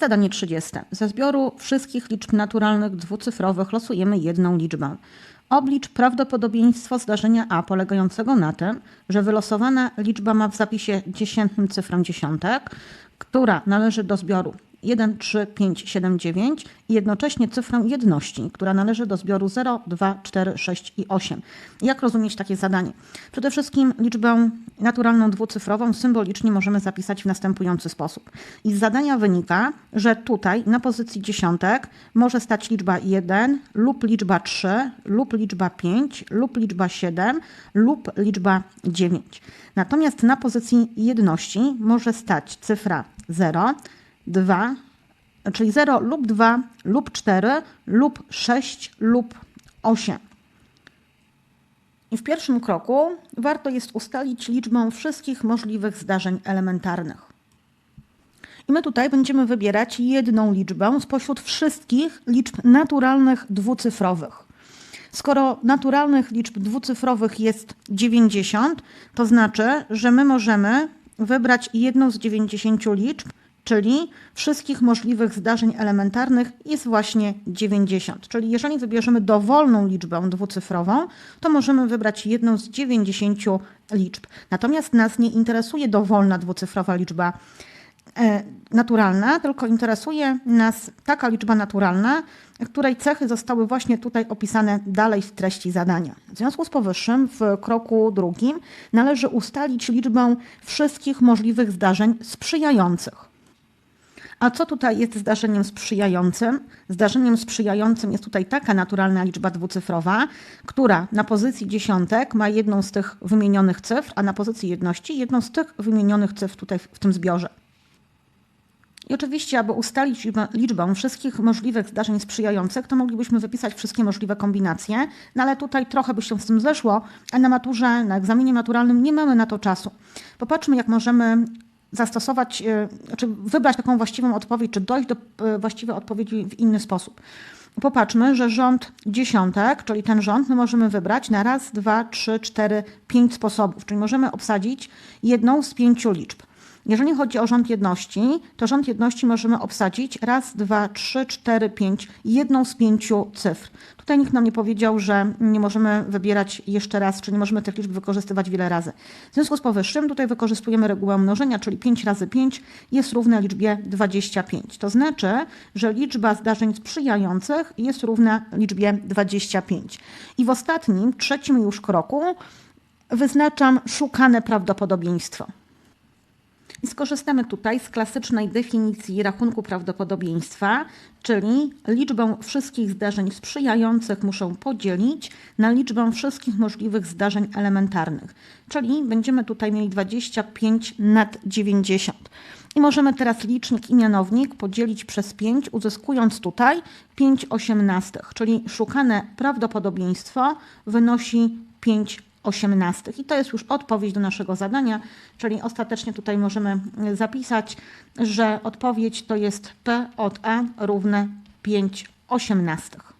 Zadanie 30. Ze zbioru wszystkich liczb naturalnych dwucyfrowych losujemy jedną liczbę. Oblicz prawdopodobieństwo zdarzenia A polegającego na tym, że wylosowana liczba ma w zapisie dziesiętnym cyfrę dziesiątek, która należy do zbioru 1, 3, 5, 7, 9 i jednocześnie cyfrę jedności, która należy do zbioru 0, 2, 4, 6 i 8. Jak rozumieć takie zadanie? Przede wszystkim liczbę naturalną dwucyfrową symbolicznie możemy zapisać w następujący sposób. I z zadania wynika, że tutaj na pozycji dziesiątek może stać liczba 1 lub liczba 3 lub liczba 5 lub liczba 7 lub liczba 9. Natomiast na pozycji jedności może stać cyfra 0, 2, czyli 0 lub 2 lub 4 lub 6 lub 8. I w pierwszym kroku warto jest ustalić liczbę wszystkich możliwych zdarzeń elementarnych. I my tutaj będziemy wybierać jedną liczbę spośród wszystkich liczb naturalnych dwucyfrowych. Skoro naturalnych liczb dwucyfrowych jest 90, to znaczy, że my możemy wybrać jedną z 90 liczb, czyli wszystkich możliwych zdarzeń elementarnych jest właśnie 90. Czyli jeżeli wybierzemy dowolną liczbę dwucyfrową, to możemy wybrać jedną z 90 liczb. Natomiast nas nie interesuje dowolna dwucyfrowa liczba e, naturalna, tylko interesuje nas taka liczba naturalna, której cechy zostały właśnie tutaj opisane dalej w treści zadania. W związku z powyższym w kroku drugim należy ustalić liczbę wszystkich możliwych zdarzeń sprzyjających. A co tutaj jest zdarzeniem sprzyjającym? Zdarzeniem sprzyjającym jest tutaj taka naturalna liczba dwucyfrowa, która na pozycji dziesiątek ma jedną z tych wymienionych cyfr, a na pozycji jedności jedną z tych wymienionych cyfr tutaj w, tym zbiorze. I oczywiście, aby ustalić liczbę, liczbę wszystkich możliwych zdarzeń sprzyjających, to moglibyśmy wypisać wszystkie możliwe kombinacje, no ale tutaj trochę by się z tym zeszło, a na maturze, na egzaminie maturalnym nie mamy na to czasu. Popatrzmy, jak możemy zastosować, e, czy wybrać taką właściwą odpowiedź, czy dojść do e, właściwej odpowiedzi w inny sposób. Popatrzmy, że rząd dziesiątek, czyli ten rząd, my możemy wybrać na raz, dwa, trzy, cztery, pięć sposobów, czyli możemy obsadzić jedną z pięciu liczb. Jeżeli chodzi o rząd jedności, to rząd jedności możemy obsadzić raz, dwa, trzy, cztery, pięć, jedną z pięciu cyfr. Tutaj nikt nam nie powiedział, że nie możemy wybierać jeszcze raz, czy nie możemy tych liczb wykorzystywać wiele razy. W związku z powyższym tutaj wykorzystujemy regułę mnożenia, czyli 5 razy 5 jest równe liczbie 25. To znaczy, że liczba zdarzeń sprzyjających jest równa liczbie 25. I w ostatnim, trzecim już kroku wyznaczam szukane prawdopodobieństwo. I skorzystamy tutaj z klasycznej definicji rachunku prawdopodobieństwa, czyli liczbę wszystkich zdarzeń sprzyjających muszę podzielić na liczbę wszystkich możliwych zdarzeń elementarnych. Czyli będziemy tutaj mieli 25 nad 90. I możemy teraz licznik i mianownik podzielić przez 5, uzyskując tutaj 5 osiemnastych, czyli szukane prawdopodobieństwo wynosi 5 osiemnastych. I to jest już odpowiedź do naszego zadania, czyli ostatecznie tutaj możemy zapisać, że odpowiedź to jest P od A równe 5 osiemnastych.